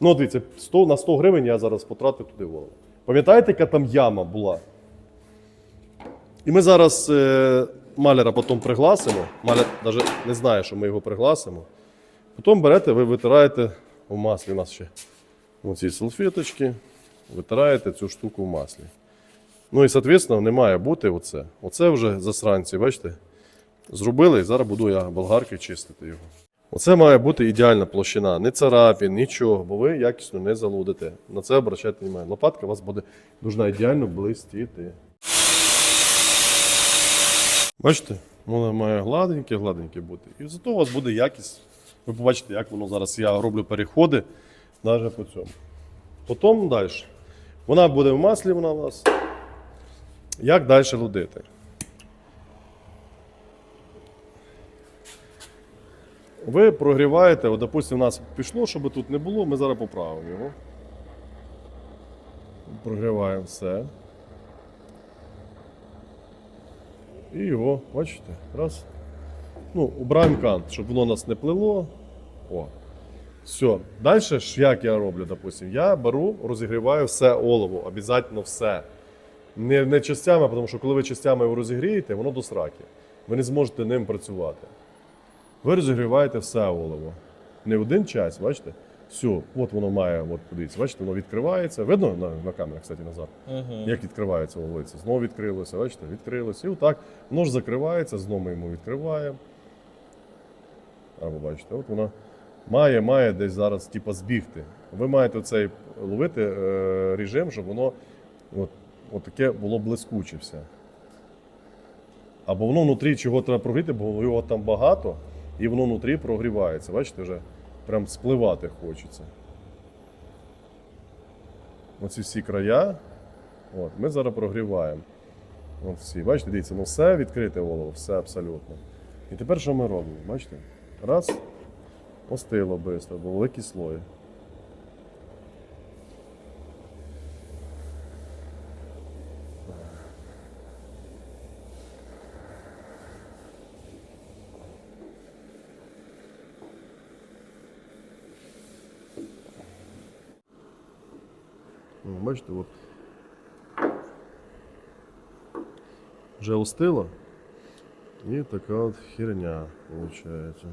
Ну, дивіться, 100, на 100 гривень я зараз потратив туди голову. Пам'ятаєте, яка там яма була? І ми зараз е, маляра потім пригласимо. Маляр навіть не знає, що ми його пригласимо. Потім берете, ви витираєте в маслі. У нас ще оці салфеточки. Витираєте цю штуку в маслі. Ну і, соответственно, не має бути оце. Оце вже засранці, бачите? Зробили, і зараз буду я болгаркою чистити його. Оце має бути ідеальна площина, не царапін, нічого, бо ви якісно не залудите. На це обращайте увагу. Лопатка у вас буде дуже ідеально блистіти. Бачите, воно має гладеньке, гладеньке бути. І зато у вас буде якість. Ви побачите, як воно зараз. Я роблю переходи навіть по цьому. Потім далі. Вона буде в маслі, вона у вас. Як далі лудити? Ви прогріваєте, от, допустим, у нас пішло, щоб тут не було, ми зараз поправимо його. Прогріваємо все. І його, бачите, раз. Ну, убираємо кант, щоб воно нас не плило. О. Все. Далі як я роблю, допустим, я беру, розігріваю все олово, обов'язково все. Не, не частями, тому що коли ви частями його розігрієте, воно до сраки. Ви не зможете ним працювати. Ви розігріваєте все олово. Не один час, бачите? Все, от воно має, от подивіться, бачите, воно відкривається. Видно на, на камері, кстати, назад? Як відкривається вулиця. Знову відкрилося, бачите, відкрилося. І отак воно ж закривається, знову ми йому відкриваємо. Або бачите, от воно має, має десь зараз типа, збігти. Ви маєте цей ловити е, режим, щоб воно от, от таке було блискуче все. Або воно внутрі чого треба прогріти, бо його там багато, і воно внутрі прогрівається. Бачите, вже прям спливати хочеться. Оці всі края. От, ми зараз прогріваємо. От всі. Бачите, дивіться, ну все відкрите голову, все абсолютно. І тепер що ми робимо? Бачите? Раз, остило швидко, бо великі слой. Бачите, от. Вже остило. І така от херня виходить.